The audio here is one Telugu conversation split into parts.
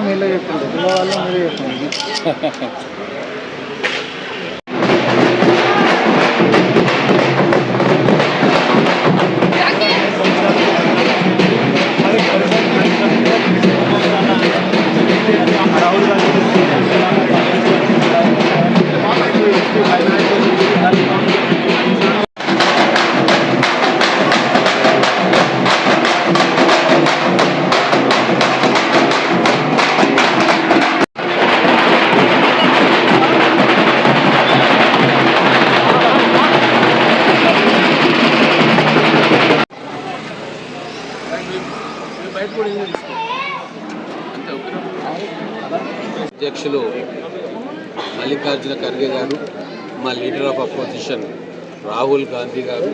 మీరే చెప్పండి పిల్లవాళ్ళు మీరే చెప్పండి అధ్యక్షులు మల్లికార్జున ఖర్గే గారు మా leader of opposition Rahul Gandhi గారు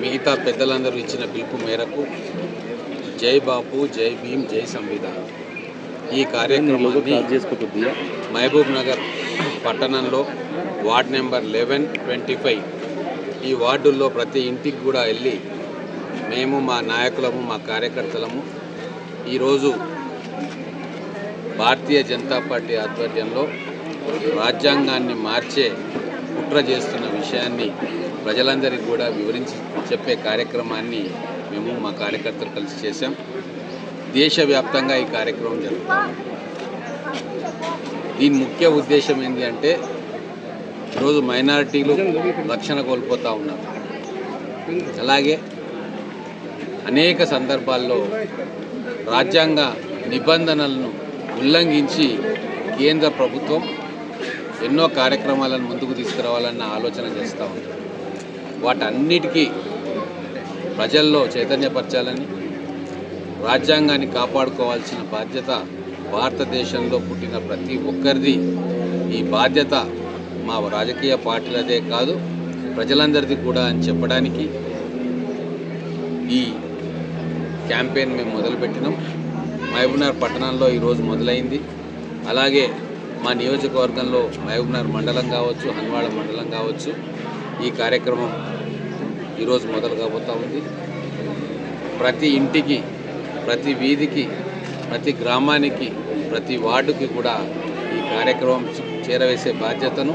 మిగతా పెద్దలందరూ ఇచ్చిన పిలుపు మేరకు జై బాపు జై భీమ్ జై సంవిధాన్. ఈ కార్యక్రమాన్ని మహబూబ్ నగర్ పట్టణంలో ward number eleven twenty five ఈ వార్డుల్లో ప్రతి ఇంటికి కూడా వెళ్ళి మేము మా నాయకులము మా కార్యకర్తలము ఈరోజు భారతీయ జనతా పార్టీ ఆధ్వర్యంలో రాజ్యాంగాన్ని మార్చే కుట్ర చేస్తున్న విషయాన్ని ప్రజలందరికీ కూడా వివరించి చెప్పే కార్యక్రమాన్ని మేము మా కార్యకర్తలు కలిసి చేశాం. దేశవ్యాప్తంగా ఈ కార్యక్రమం జరుగుతాం దీని ముఖ్య ఉద్దేశం ఏంటి అంటే ఈరోజు మైనారిటీలు రక్షణ కోల్పోతూ ఉన్నారు. అలాగే అనేక సందర్భాల్లో రాజ్యాంగ నిబంధనలను ఉల్లంఘించి కేంద్ర ప్రభుత్వం ఎన్నో కార్యక్రమాలను ముందుకు తీసుకురావాలన్న ఆలోచన చేస్తూ ఉంది. వాటన్నిటికీ ప్రజల్లో చైతన్యపరచాలని రాజ్యాంగాన్ని కాపాడుకోవాల్సిన బాధ్యత భారతదేశంలో పుట్టిన ప్రతి ఒక్కరిది. ఈ బాధ్యత మా రాజకీయ పార్టీలదే కాదు ప్రజలందరిది కూడా అని చెప్పడానికి ఈ క్యాంపెయిన్ మేము మొదలుపెట్టినాం. మహబూబ్నగర్ పట్టణంలో ఈరోజు మొదలైంది. అలాగే మా నియోజకవర్గంలో మహబూబ్నగర్ మండలం కావచ్చు హన్వాడ మండలం కావచ్చు ఈ కార్యక్రమం ఈరోజు మొదలు కాబోతూ ఉంది. ప్రతి ఇంటికి ప్రతి వీధికి ప్రతి గ్రామానికి ప్రతి వార్డుకి కూడా ఈ కార్యక్రమం చేరవేసే బాధ్యతను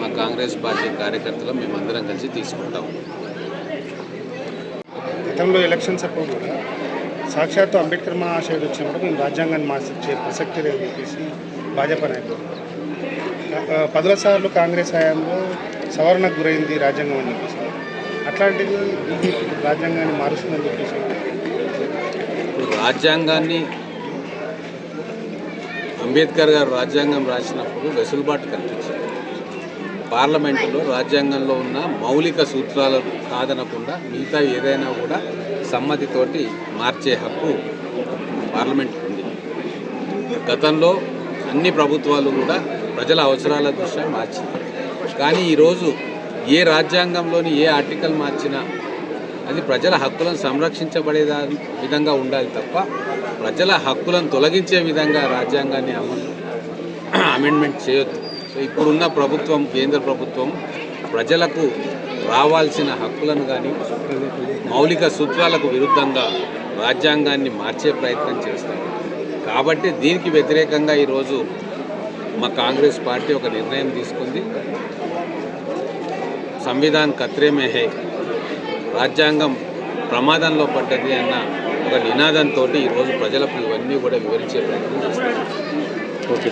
మా కాంగ్రెస్ పార్టీ కార్యకర్తలు మేమందరం కలిసి తీసుకుంటాము గతంలో ఎలక్షన్స్ అప్పుడు కూడా సాక్షాత్తు అంబేద్కర్ మహాశయుడు వచ్చినప్పుడు మేము రాజ్యాంగాన్ని మార్చే ప్రసక్తి లేదని చెప్పేసి భాజపా నాయకులు ఆ, పదుల సార్లు కాంగ్రెస్ హయాంలో సవరణకు గురైంది రాజ్యాంగం అని చెప్పేసి. అట్లాంటిది బీజేపీ రాజ్యాంగాన్ని మారుస్తుందని చెప్పేసి. రాజ్యాంగాన్ని అంబేద్కర్ గారు రాజ్యాంగం రాసినప్పుడు వెసులుబాటు కల్పించారు పార్లమెంటులో రాజ్యాంగంలో ఉన్న మౌలిక సూత్రాలు కాదనకుండా మిగతా ఏదైనా కూడా సమ్మతితోటి మార్చే హక్కు పార్లమెంట్ ఉంది. గతంలో అన్ని ప్రభుత్వాలు కూడా ప్రజల అవసరాల దృష్ట్యా మార్చింది. కానీ ఈరోజు ఏ రాజ్యాంగంలోని ఏ ఆర్టికల్ మార్చినా అది ప్రజల హక్కులను సంరక్షించబడే విధంగా ఉండాలి తప్ప ప్రజల హక్కులను తొలగించే విధంగా రాజ్యాంగాన్ని అమలు అమెండ్మెంట్ చేయొద్దు. సో ఇప్పుడున్న ప్రభుత్వం కేంద్ర ప్రభుత్వం ప్రజలకు రావాల్సిన హక్కులను కానీ మౌలిక సూత్రాలకు విరుద్ధంగా రాజ్యాంగాన్ని మార్చే ప్రయత్నం చేస్తారు కాబట్టి దీనికి వ్యతిరేకంగా ఈరోజు మా కాంగ్రెస్ పార్టీ ఒక నిర్ణయం తీసుకుంది. సంవిధాన్ కత్రే మే రాజ్యాంగం ప్రమాదంలో పడ్డది అన్న ఒక నినాదంతో ఈరోజు ప్రజలకు ఇవన్నీ కూడా వివరించే ప్రయత్నం చేస్తారు ఓకే